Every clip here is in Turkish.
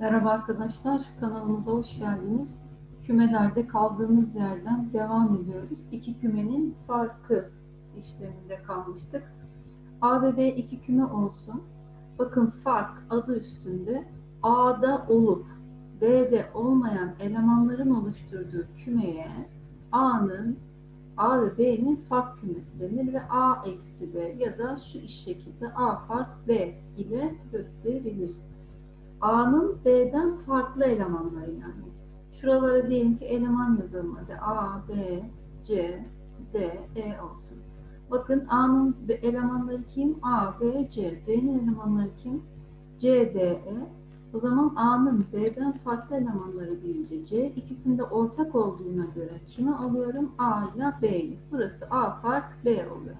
Merhaba arkadaşlar, kanalımıza hoş geldiniz. Kümelerde kaldığımız yerden devam ediyoruz. İki kümenin farkı işleminde kalmıştık. A ve B iki küme olsun. Bakın fark adı üstünde A'da olup B'de olmayan elemanların oluşturduğu kümeye A'nın A ve B'nin fark kümesi denir ve A eksi B ya da şu iş şekilde A fark B ile gösterilir. A'nın B'den farklı elemanları yani. Şuralara diyelim ki eleman yazalım hadi. A, B, C, D, E olsun. Bakın A'nın elemanları kim? A, B, C. B'nin elemanları kim? C, D, E. O zaman A'nın B'den farklı elemanları deyince C ikisinde ortak olduğuna göre kimi alıyorum? A ile B'yi. Burası A fark B oluyor.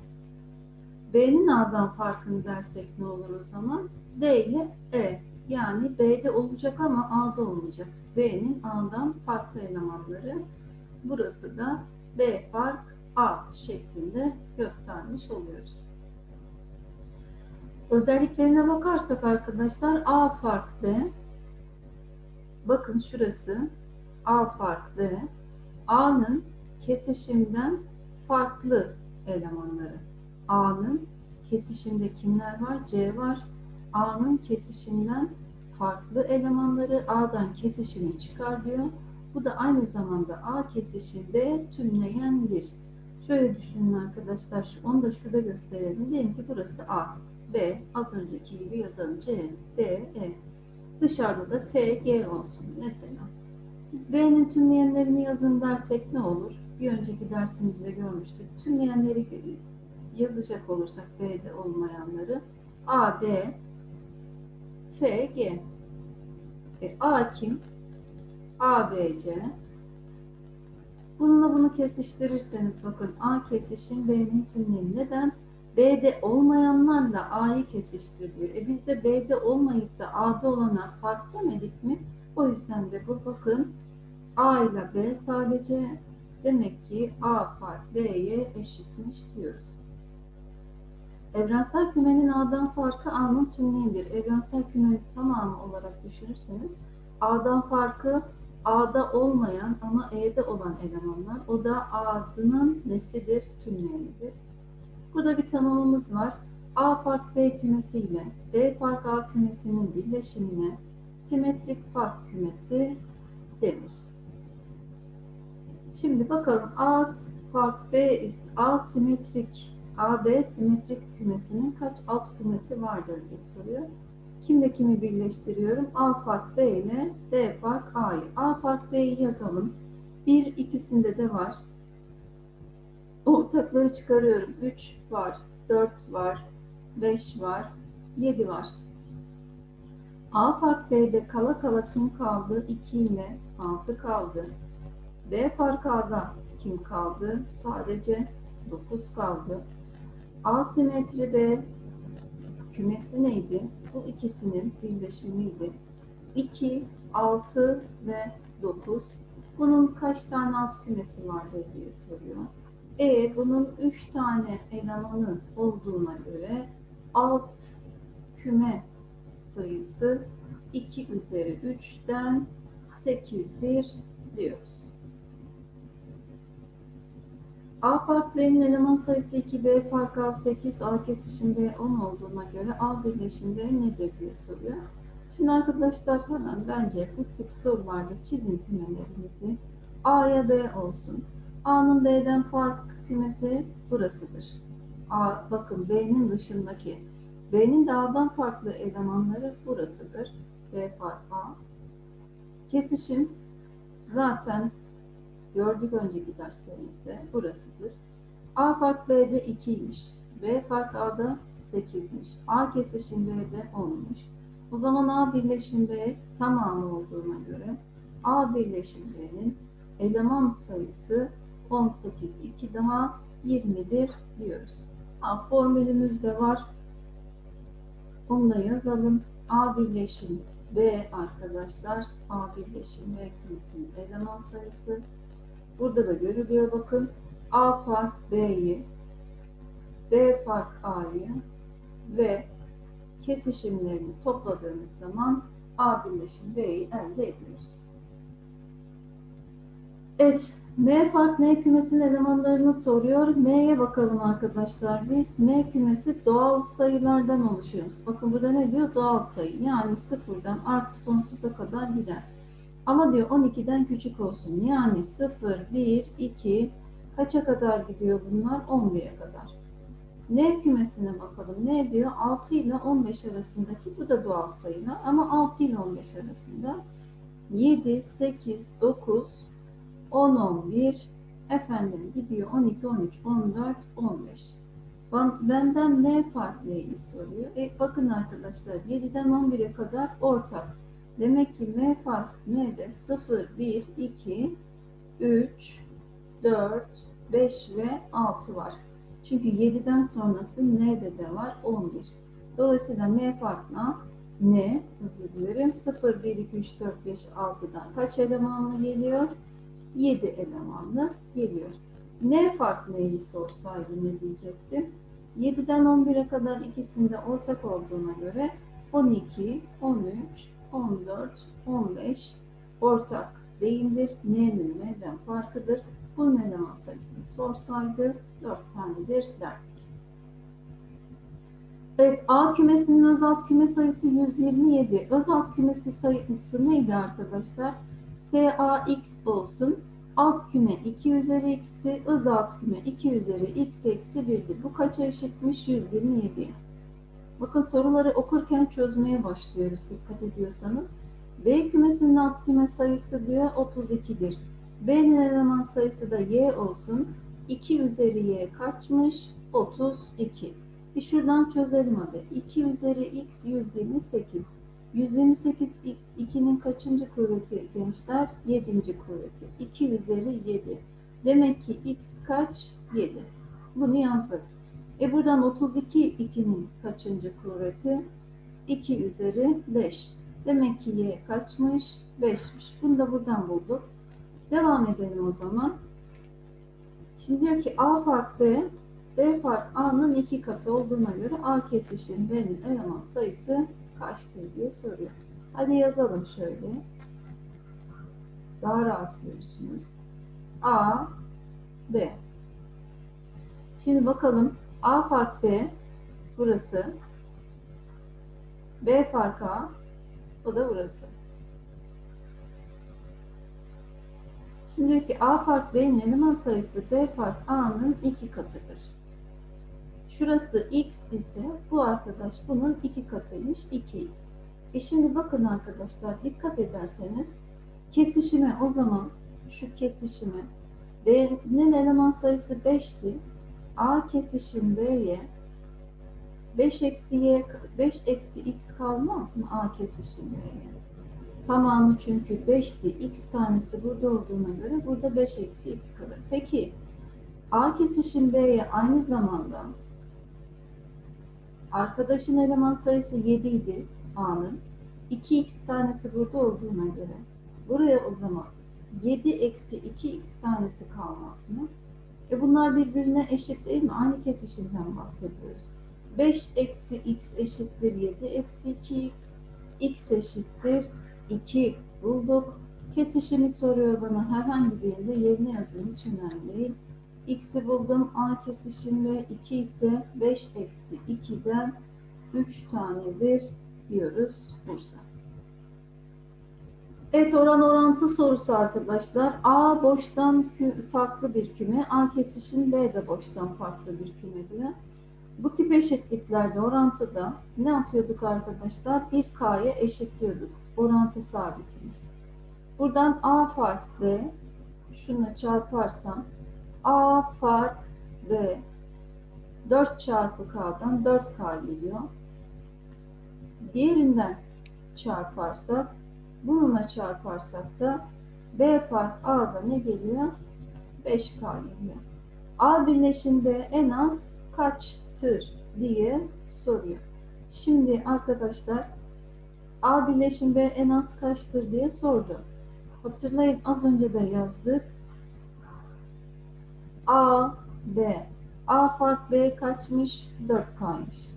B'nin A'dan farkını dersek ne olur o zaman? D ile E. Yani B'de olacak ama A'da olmayacak. B'nin A'dan farklı elemanları. Burası da B fark A şeklinde göstermiş oluyoruz. Özelliklerine bakarsak arkadaşlar A fark B. Bakın şurası A fark B. A'nın kesişimden farklı elemanları. A'nın kesişimde kimler var? C var. A'nın kesişimden farklı elemanları A'dan kesişimi çıkar diyor. Bu da aynı zamanda A kesişim B tümleyen bir. Şöyle düşünün arkadaşlar. Onu da şurada gösterelim. Diyelim ki burası A. B az önceki gibi yazalım. C, D, E. Dışarıda da F, G olsun mesela. Siz B'nin tümleyenlerini yazın dersek ne olur? Bir önceki dersimizde görmüştük. Tümleyenleri yazacak olursak B'de olmayanları A, B, F, G. E, A kim? A, B, C. Bununla bunu kesiştirirseniz bakın A kesişim B'nin tümleyeni. Neden? B'de olmayanlarla A'yı kesiştiriyor. E biz de B'de olmayıp da A'da olana fark demedik mi? O yüzden de bu bakın A ile B sadece demek ki A fark B'ye eşitmiş diyoruz. Evrensel kümenin A'dan farkı A'nın tümleyenidir. Evrensel kümenin tamamı olarak düşünürseniz A'dan farkı A'da olmayan ama E'de olan elemanlar. O da A'nın nesidir? Tümleyenidir. Burada bir tanımımız var. A fark B kümesi ile B fark A kümesinin birleşimine simetrik fark kümesi denir. Şimdi bakalım A fark B A simetrik AB simetrik kümesinin kaç alt kümesi vardır diye soruyor. Kimle kimi birleştiriyorum? A fark B ile B fark A'yı. A fark B'yi yazalım. Bir ikisinde de var. Ortakları çıkarıyorum. 3 var, 4 var, 5 var, 7 var. A fark B'de kala kala kim kaldı? 2 ile 6 kaldı. B fark A'da kim kaldı? Sadece 9 kaldı. A simetri B kümesi neydi? Bu ikisinin birleşimiydi. 2, 6 ve 9. Bunun kaç tane alt kümesi vardır diye soruyor. E bunun 3 tane elemanı olduğuna göre alt küme sayısı 2 üzeri 3'ten 8'dir diyoruz. A fark B'nin eleman sayısı 2, B fark A 8, A kesişim B 10 olduğuna göre A birleşim B nedir diye soruyor. Şimdi arkadaşlar hemen bence bu tip sorularda çizim kümelerimizi A'ya B olsun. A'nın B'den fark kümesi burasıdır. A, bakın B'nin dışındaki. B'nin de A'dan farklı elemanları burasıdır. B fark A. Kesişim zaten gördük önceki derslerimizde burasıdır. A fark B'de 2'ymiş. B fark A'da 8'miş. A kesişim B'de 10'muş. O zaman A birleşim B tamamı olduğuna göre A birleşim B'nin eleman sayısı 18, 2 daha 20'dir diyoruz. A formülümüz de var. Onu da yazalım. A birleşim B arkadaşlar. A birleşim B kümesinin eleman sayısı. Burada da görülüyor bakın. A fark B'yi, B fark A'yı ve kesişimlerini topladığımız zaman A birleşim B'yi elde ediyoruz. Evet, M fark M kümesinin elemanlarını soruyor. M'ye bakalım arkadaşlar. Biz M kümesi doğal sayılardan oluşuyoruz. Bakın burada ne diyor? Doğal sayı. Yani sıfırdan artı sonsuza kadar gider. Ama diyor 12'den küçük olsun. Yani 0, 1, 2 kaça kadar gidiyor bunlar? 11'e kadar. N kümesine bakalım. Ne diyor? 6 ile 15 arasındaki bu da doğal sayılar ama 6 ile 15 arasında 7, 8, 9, 10, 11, efendim gidiyor 12, 13, 14, 15. Ben- Benden M fark neyi soruyor? E, bakın arkadaşlar 7'den 11'e kadar ortak. Demek ki M fark N'de 0, 1, 2, 3, 4, 5 ve 6 var. Çünkü 7'den sonrası N'de de var 11. Dolayısıyla M farkına N, özür dilerim, 0, 1, 2, 3, 4, 5, 6'dan kaç elemanlı geliyor? 7 elemanlı geliyor. N fark neyi sorsaydı ne diyecektim? 7'den 11'e kadar ikisinde ortak olduğuna göre 12, 13, 14, 15 ortak değildir. N'nin N'den farkıdır. Bunun eleman sayısını sorsaydı 4 tanedir derdik. Evet, A kümesinin öz alt küme sayısı 127. Öz alt kümesi sayısı neydi arkadaşlar? SAX olsun. Alt küme 2 üzeri x'ti. Öz alt küme 2 üzeri x eksi 1'di. Bu kaça eşitmiş? 127. Bakın soruları okurken çözmeye başlıyoruz dikkat ediyorsanız. B kümesinin alt küme sayısı diyor 32'dir. B'nin eleman sayısı da y olsun. 2 üzeri y kaçmış? 32. Bir şuradan çözelim hadi. 2 üzeri x 128. 128 2'nin kaçıncı kuvveti gençler? 7. kuvveti. 2 üzeri 7. Demek ki x kaç? 7. Bunu yazdık. E buradan 32 2'nin kaçıncı kuvveti? 2 üzeri 5. Demek ki y kaçmış? 5'miş. Bunu da buradan bulduk. Devam edelim o zaman. Şimdi diyor ki A fark B, B fark A'nın iki katı olduğuna göre A kesişim B'nin eleman sayısı kaçtır diye soruyor. Hadi yazalım şöyle. Daha rahat görürsünüz. A, B. Şimdi bakalım A fark B, burası. B fark A, o da burası. Şimdi diyor ki A fark B'nin eleman sayısı B fark A'nın iki katıdır. Şurası X ise bu arkadaş bunun iki katıymış 2X. E şimdi bakın arkadaşlar dikkat ederseniz kesişime o zaman şu kesişime B'nin eleman sayısı 5'ti. A kesişim B'ye 5 eksi y 5 eksi x kalmaz mı A kesişim B'ye? Tamamı çünkü 5'ti. X tanesi burada olduğuna göre burada 5 eksi x kalır. Peki A kesişim B'ye aynı zamanda arkadaşın eleman sayısı 7 idi A'nın. 2x tanesi burada olduğuna göre buraya o zaman 7 eksi 2x tanesi kalmaz mı? E bunlar birbirine eşit değil mi? Aynı kesişimden bahsediyoruz. 5 eksi x eşittir 7 eksi 2x. x eşittir 2 bulduk. Kesişimi soruyor bana herhangi birinde yerine yazın hiç önemli değil. X'i buldum. A kesişimi 2 ise 5 eksi 2'den 3 tanedir diyoruz Bursa. Evet oran orantı sorusu arkadaşlar. A boştan farklı bir küme. A kesişim B de boştan farklı bir küme diyor. Bu tip eşitliklerde orantıda ne yapıyorduk arkadaşlar? 1K'ya eşitliyorduk. Orantı sabitimiz. Buradan A fark B şununla çarparsam A fark B 4 çarpı K'dan 4K geliyor. Diğerinden çarparsak bununla çarparsak da B fark A'da ne geliyor? 5K geliyor. A birleşim B en az kaçtır diye soruyor. Şimdi arkadaşlar A birleşim B en az kaçtır diye sordu. Hatırlayın az önce de yazdık. A, B. A fark B kaçmış? 4K'ymış.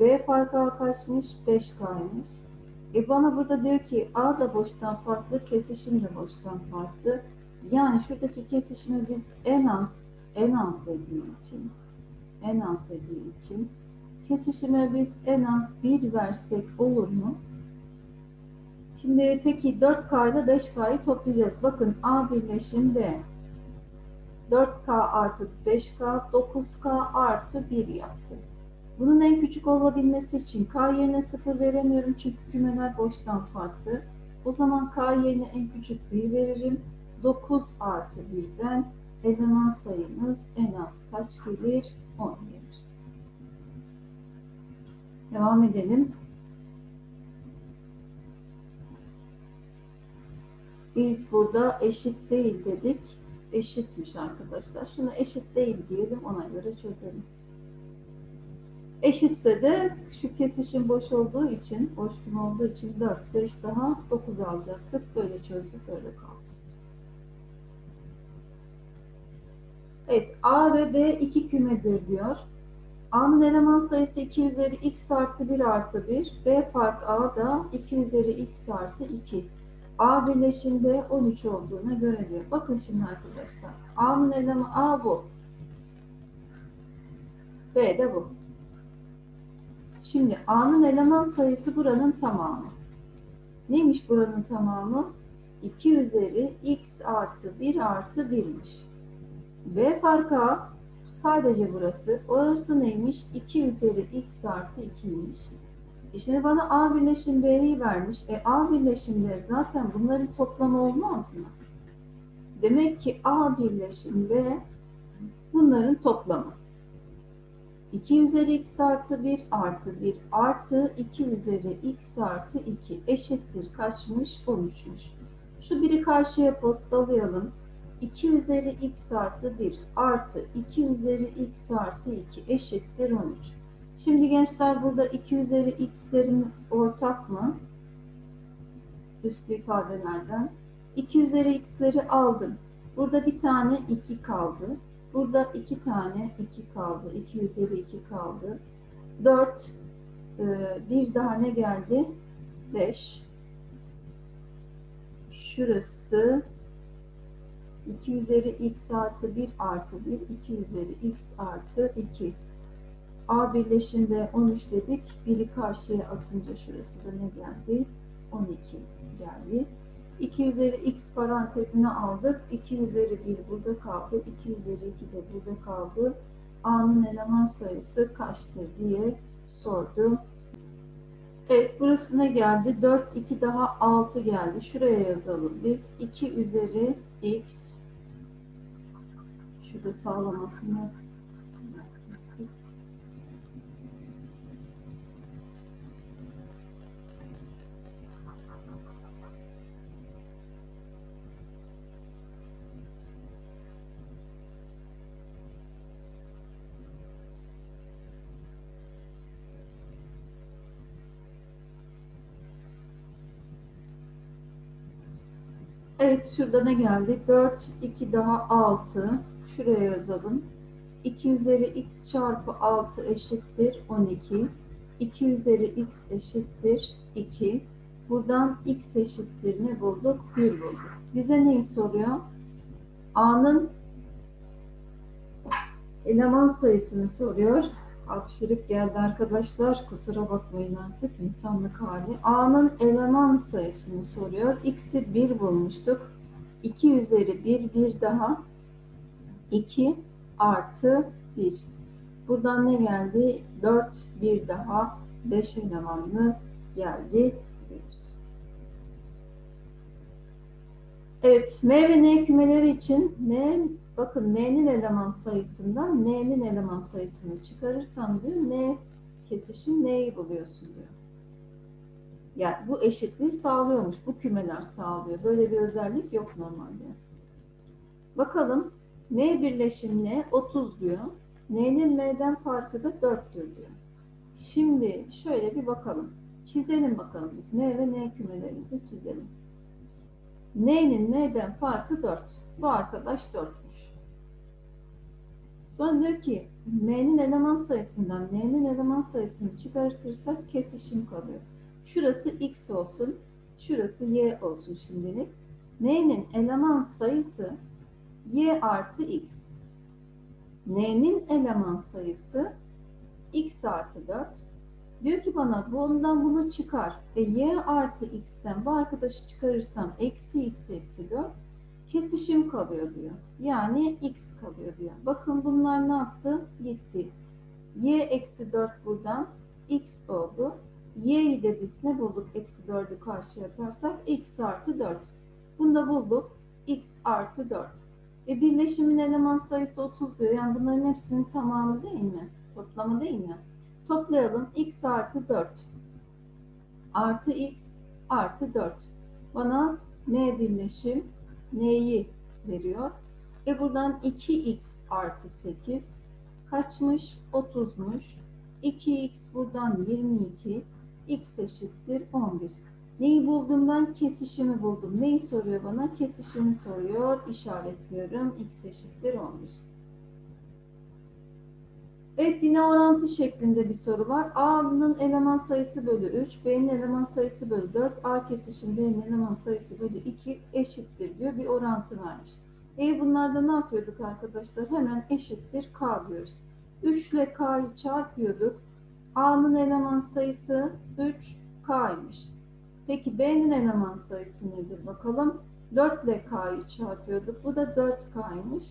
B fark A kaçmış? 5K'ymış. E bana burada diyor ki A da boştan farklı, kesişim de boştan farklı. Yani şuradaki kesişimi biz en az, en az dediği için, en az dediği için kesişime biz en az bir versek olur mu? Şimdi peki 4K ile 5K'yı toplayacağız. Bakın A birleşim B. 4K artı 5K, 9K artı 1 yaptı. Bunun en küçük olabilmesi için K yerine 0 veremiyorum çünkü kümeler boştan farklı. O zaman K yerine en küçük 1 veririm. 9 artı 1'den eleman sayımız en az kaç gelir? 10 gelir. Devam edelim. Biz burada eşit değil dedik. Eşitmiş arkadaşlar. Şunu eşit değil diyelim ona göre çözelim. Eşitse de şu kesişim boş olduğu için, boş küme olduğu için 4, 5 daha 9 alacaktık. Böyle çözdük, böyle kalsın. Evet, A ve B iki kümedir diyor. A'nın eleman sayısı 2 üzeri x artı 1 artı 1. B fark A da 2 üzeri x artı 2. A birleşim B 13 olduğuna göre diyor. Bakın şimdi arkadaşlar. A'nın elemanı A bu. B de bu. Şimdi A'nın eleman sayısı buranın tamamı. Neymiş buranın tamamı? 2 üzeri x artı 1 artı 1'miş. B farkı A sadece burası. Orası neymiş? 2 üzeri x artı 2'ymiş. E şimdi bana A birleşim B'yi vermiş. E A birleşim B zaten bunların toplamı olmaz mı? Demek ki A birleşim B bunların toplamı. 2 üzeri x artı 1 artı 1 artı 2 üzeri x artı 2 eşittir kaçmış? 13'müş. Şu biri karşıya postalayalım. 2 üzeri x artı 1 artı 2 üzeri x artı 2 eşittir 13. Şimdi gençler burada 2 üzeri x'lerimiz ortak mı? Üslü ifadelerden. 2 üzeri x'leri aldım. Burada bir tane 2 kaldı. Burada 2 tane 2 kaldı. 2 üzeri 2 kaldı. 4 bir daha ne geldi? 5 Şurası 2 üzeri x artı 1 artı 1, 2 üzeri x artı 2. A birleşimde 13 dedik. Biri karşıya atınca şurası da ne geldi? 12 geldi. 2 üzeri x parantezine aldık. 2 üzeri 1 burada kaldı. 2 üzeri 2 de burada kaldı. A'nın eleman sayısı kaçtır diye sordu. Evet burası ne geldi? 4, 2 daha 6 geldi. Şuraya yazalım. Biz 2 üzeri x şurada sağlamasını Evet şurada ne geldi? 4, 2 daha 6. Şuraya yazalım. 2 üzeri x çarpı 6 eşittir 12. 2 üzeri x eşittir 2. Buradan x eşittir ne bulduk? 1 bulduk. Bize neyi soruyor? A'nın eleman sayısını soruyor. Hapşırık geldi arkadaşlar. Kusura bakmayın artık insanlık hali. A'nın eleman sayısını soruyor. X'i 1 bulmuştuk. 2 üzeri 1, 1 daha 2 artı 1. Buradan ne geldi? 4, 1 daha 5 elemanlı geldi. Evet, M ve N kümeleri için M Bakın N'nin eleman sayısından N'nin eleman sayısını çıkarırsam diyor N kesişim N'yi buluyorsun diyor. Yani bu eşitliği sağlıyormuş. Bu kümeler sağlıyor. Böyle bir özellik yok normalde. Bakalım M birleşim N 30 diyor. N'nin M'den farkı da 4'tür diyor. Şimdi şöyle bir bakalım. Çizelim bakalım biz. M ve N kümelerimizi çizelim. N'nin M'den farkı 4. Bu arkadaş 4'müş. Sonra diyor ki M'nin eleman sayısından N'nin eleman sayısını çıkartırsak kesişim kalıyor. Şurası x olsun. Şurası y olsun şimdilik. N'nin eleman sayısı y artı x. N'nin eleman sayısı x artı 4. Diyor ki bana bundan bunu çıkar. E, y artı x'ten bu arkadaşı çıkarırsam eksi x eksi 4 kesişim kalıyor diyor. Yani x kalıyor diyor. Bakın bunlar ne yaptı? Gitti. y eksi 4 buradan x oldu. y'yi de biz ne bulduk? Eksi 4'ü karşıya atarsak x artı 4. Bunu da bulduk. x artı 4. E birleşimin eleman sayısı 30 diyor. Yani bunların hepsinin tamamı değil mi? Toplamı değil mi? Toplayalım. x artı 4 artı x artı 4. Bana m birleşim n'yi veriyor. E buradan 2x artı 8 kaçmış? 30'muş. 2x buradan 22. x eşittir 11. Neyi buldum ben? Kesişimi buldum. Neyi soruyor bana? Kesişimi soruyor. İşaretliyorum. x eşittir 11. Evet yine orantı şeklinde bir soru var. A'nın eleman sayısı bölü 3, B'nin eleman sayısı bölü 4, A kesişim B'nin eleman sayısı bölü 2 eşittir diyor. Bir orantı vermiş. E bunlarda ne yapıyorduk arkadaşlar? Hemen eşittir K diyoruz. 3 ile K'yı çarpıyorduk. A'nın eleman sayısı 3 K'ymış. Peki B'nin eleman sayısı nedir bakalım? 4 ile K'yı çarpıyorduk. Bu da 4K'ymış.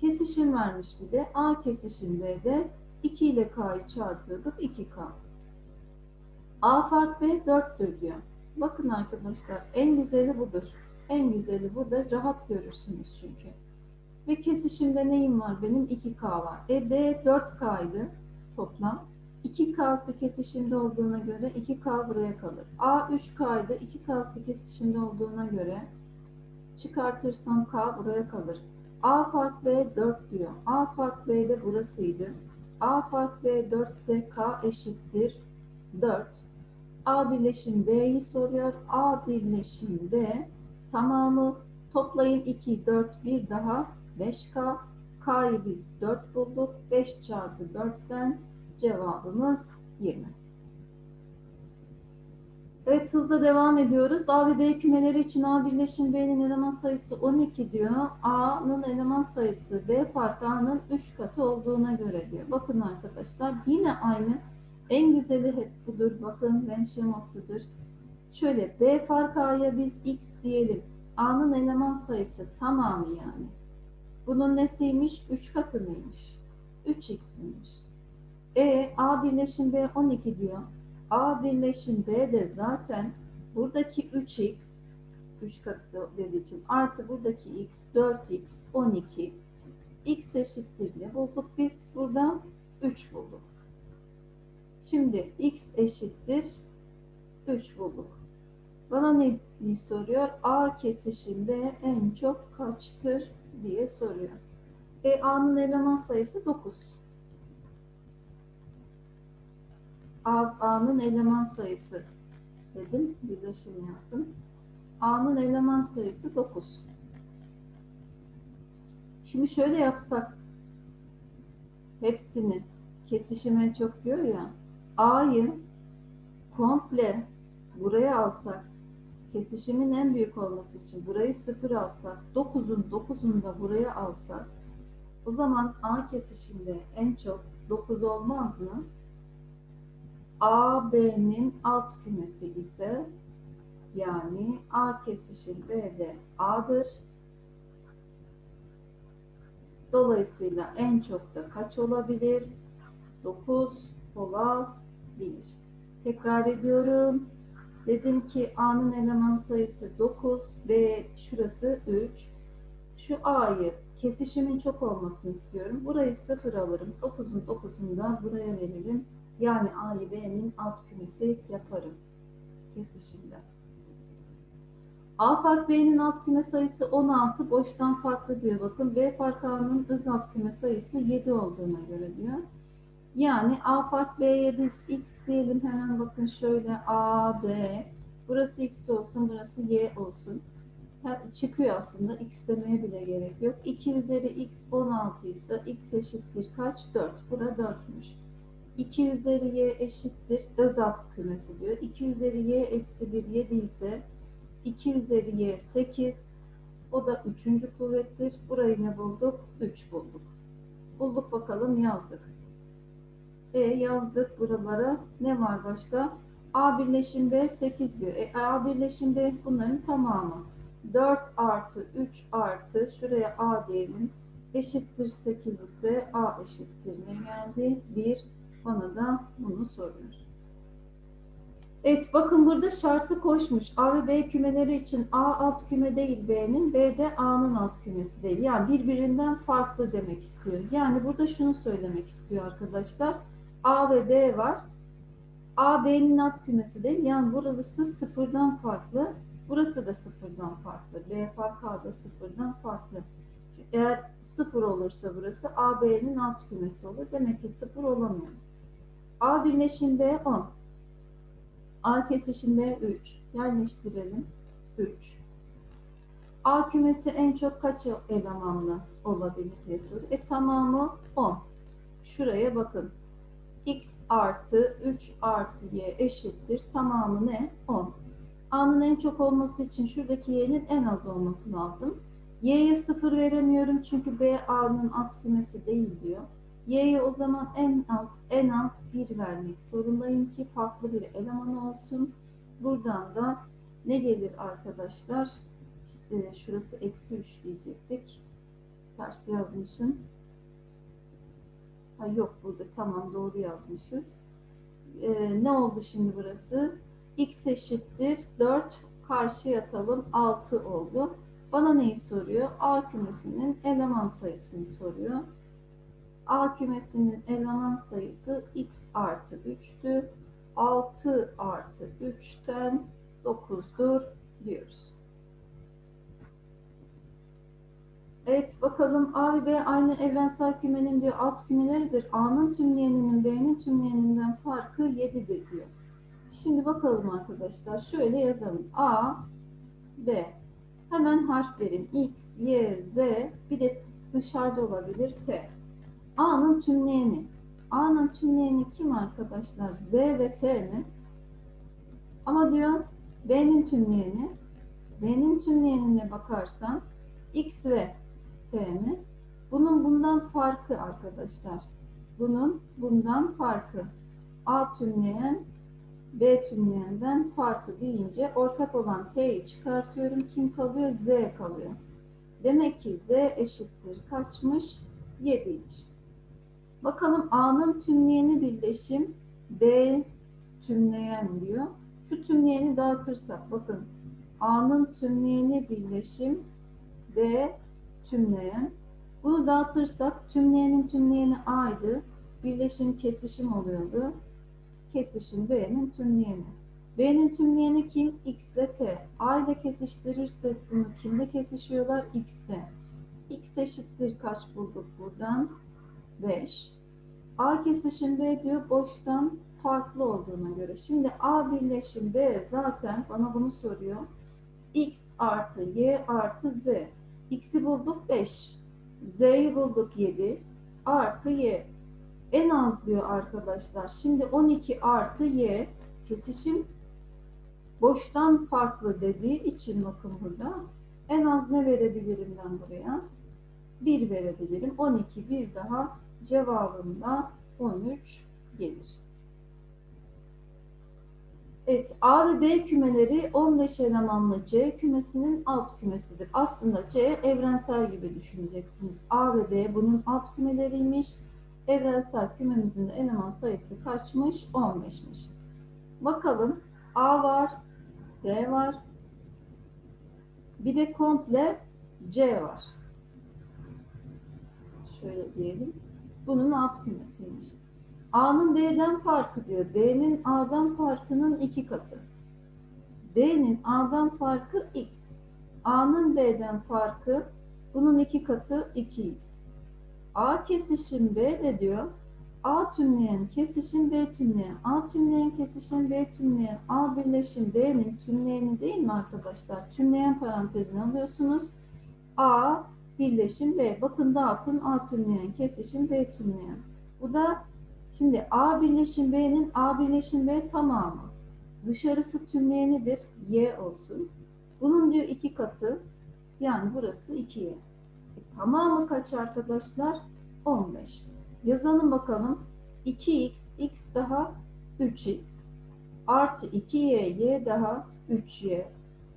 Kesişim vermiş bir de. A kesişim B'de 2 ile K'yı çarpıyorduk. 2K. A fark B 4'tür diyor. Bakın arkadaşlar en güzeli budur. En güzeli burada rahat görürsünüz çünkü. Ve kesişimde neyim var benim? 2K var. E B 4K'ydı toplam. 2K'sı kesişimde olduğuna göre 2K buraya kalır. A 3K'ydı. 2K'sı kesişimde olduğuna göre çıkartırsam K buraya kalır. A fark B 4 diyor. A fark B de burasıydı. A fark B 4 ise K eşittir 4. A birleşim B'yi soruyor. A birleşim B tamamı toplayın 2, 4, 1 daha 5K. K'yı biz 4 bulduk. 5 çarpı 4'ten cevabımız 20. Evet hızla devam ediyoruz. A ve B kümeleri için A birleşim B'nin eleman sayısı 12 diyor. A'nın eleman sayısı B farkı A'nın 3 katı olduğuna göre diyor. Bakın arkadaşlar yine aynı. En güzeli hep budur. Bakın ben şemasıdır. Şöyle B farkı A'ya biz X diyelim. A'nın eleman sayısı tamamı yani. Bunun nesiymiş? 3 katı mıymış? 3x'iymiş. E A birleşim B 12 diyor. A birleşim B de zaten buradaki 3x 3 katı dediği için artı buradaki x 4x 12 x eşittir ne bulduk biz buradan 3 bulduk. Şimdi x eşittir 3 bulduk. Bana ne diye soruyor? A kesişim B en çok kaçtır diye soruyor. E A'nın eleman sayısı 9. A'nın eleman sayısı dedim. Birleşim yazdım. A'nın eleman sayısı 9. Şimdi şöyle yapsak hepsini kesişime çok diyor ya A'yı komple buraya alsak kesişimin en büyük olması için burayı sıfır alsak 9'un 9'unu da buraya alsak o zaman A kesişimde en çok 9 olmaz mı? AB'nin alt kümesi ise yani A kesişim B'de A'dır. Dolayısıyla en çok da kaç olabilir? 9 olabilir. Tekrar ediyorum. Dedim ki A'nın eleman sayısı 9, B şurası 3. Şu A'yı kesişimin çok olmasını istiyorum. Burayı 0 alırım. 9'un 9'unu da buraya veririm. Yani A'yı B'nin alt kümesi yaparım kesişimde. A fark B'nin alt küme sayısı 16 boştan farklı diyor. Bakın B fark A'nın öz alt küme sayısı 7 olduğuna göre diyor. Yani A fark B'ye biz X diyelim. Hemen bakın şöyle A, B. Burası X olsun, burası Y olsun. Çıkıyor aslında. X demeye bile gerek yok. 2 üzeri X 16 ise X eşittir kaç? 4. Bura 4'müş. 2 üzeri y eşittir öz alt kümesi diyor. 2 üzeri y eksi 1 7 ise 2 üzeri y 8 o da üçüncü kuvvettir. Burayı ne bulduk? 3 bulduk. Bulduk bakalım yazdık. E yazdık buralara. Ne var başka? A birleşim B 8 diyor. E, A birleşim B bunların tamamı. 4 artı 3 artı şuraya A diyelim. Eşittir 8 ise A eşittir ne geldi? 1. Bana da bunu soruyor. Evet bakın burada şartı koşmuş. A ve B kümeleri için A alt küme değil B'nin, B de A'nın alt kümesi değil. Yani birbirinden farklı demek istiyor. Yani burada şunu söylemek istiyor arkadaşlar. A ve B var. A B'nin alt kümesi değil. Yani burası sıfırdan farklı. Burası da sıfırdan farklı. B A da sıfırdan farklı. Eğer sıfır olursa burası A B'nin alt kümesi olur. Demek ki sıfır olamıyor. A birleşim B 10. A kesişim B 3. Yerleştirelim. 3. A kümesi en çok kaç elemanlı olabilir diye soruyor. E tamamı 10. Şuraya bakın. X artı 3 artı Y eşittir. Tamamı ne? 10. A'nın en çok olması için şuradaki Y'nin en az olması lazım. Y'ye 0 veremiyorum çünkü B A'nın alt kümesi değil diyor. Y'ye o zaman en az en az 1 vermek zorundayım ki farklı bir eleman olsun. Buradan da ne gelir arkadaşlar? İşte şurası eksi 3 diyecektik. Ters yazmışım. Ha yok burada tamam doğru yazmışız. Ee, ne oldu şimdi burası? X eşittir 4 karşı atalım 6 oldu. Bana neyi soruyor? A kümesinin eleman sayısını soruyor. A kümesinin eleman sayısı x artı 3'tü. 6 artı 3'ten 9'dur diyoruz. Evet bakalım A ve B aynı evrensel kümenin diyor alt kümeleridir. A'nın tümleyeninin B'nin tümleyeninden farkı 7'dir diyor. Şimdi bakalım arkadaşlar şöyle yazalım. A, B. Hemen harf verin. X, Y, Z bir de dışarıda olabilir T. A'nın tümleyeni. A'nın tümleyeni kim arkadaşlar? Z ve T mi? Ama diyor B'nin tümleyeni. B'nin tümleyenine bakarsan X ve T mi? Bunun bundan farkı arkadaşlar. Bunun bundan farkı. A tümleyen B tümleyenden farkı deyince ortak olan T'yi çıkartıyorum. Kim kalıyor? Z kalıyor. Demek ki Z eşittir kaçmış? 7'ymiş. Bakalım A'nın tümleyeni birleşim B tümleyen diyor. Şu tümleyeni dağıtırsak bakın A'nın tümleyeni birleşim B tümleyen. Bunu dağıtırsak tümleyenin tümleyeni A'ydı. Birleşim kesişim oluyordu. Kesişim B'nin tümleyeni. B'nin tümleyeni kim? X ile T. A ile kesiştirirsek bunu kimle kesişiyorlar? X'te. X eşittir kaç bulduk buradan? 5. A kesişim B diyor boştan farklı olduğuna göre. Şimdi A birleşim B zaten bana bunu soruyor. X artı Y artı Z. X'i bulduk 5. Z'yi bulduk 7. Artı Y. En az diyor arkadaşlar. Şimdi 12 artı Y kesişim boştan farklı dediği için bakın burada. En az ne verebilirim ben buraya? 1 verebilirim. 12 bir daha cevabında 13 gelir. Evet, A ve B kümeleri 15 elemanlı C kümesinin alt kümesidir. Aslında C evrensel gibi düşüneceksiniz. A ve B bunun alt kümeleriymiş. Evrensel kümemizin de eleman sayısı kaçmış? 15'miş. Bakalım A var, B var. Bir de komple C var. Şöyle diyelim. Bunun alt kümesiymiş. A'nın B'den farkı diyor. B'nin A'dan farkının iki katı. B'nin A'dan farkı X. A'nın B'den farkı bunun iki katı 2X. A kesişim B de diyor. A tümleyen kesişim B tümleyen. A tümleyen kesişim B tümleyen. A birleşim B'nin tümleyeni değil mi arkadaşlar? Tümleyen parantezini alıyorsunuz. A birleşim B. Bakın dağıtın A tümleyen kesişim B tümleyen. Bu da Şimdi A birleşim B'nin A birleşim B tamamı. Dışarısı tümleyenidir. Y olsun. Bunun diyor iki katı. Yani burası 2Y. E, tamamı kaç arkadaşlar? 15. Yazalım bakalım. 2x, x daha 3x. Artı 2y, y daha 3y.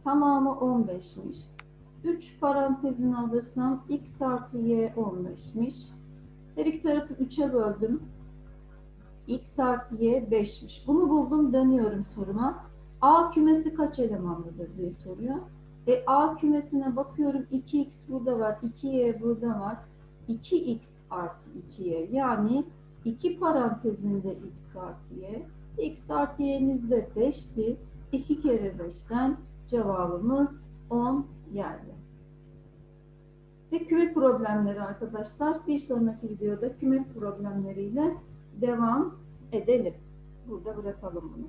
Tamamı 15'miş. 3 parantezini alırsam x artı y 15'miş. Her iki tarafı 3'e böldüm. x artı y 5'miş. Bunu buldum dönüyorum soruma. A kümesi kaç elemanlıdır diye soruyor. E A kümesine bakıyorum 2x burada var, 2y burada var. 2x artı 2y yani 2 parantezinde x artı y. x artı y'miz de 5'ti. 2 kere 5'ten cevabımız 10 geldi. Ve küme problemleri arkadaşlar. Bir sonraki videoda küme problemleriyle devam edelim. Burada bırakalım bunu.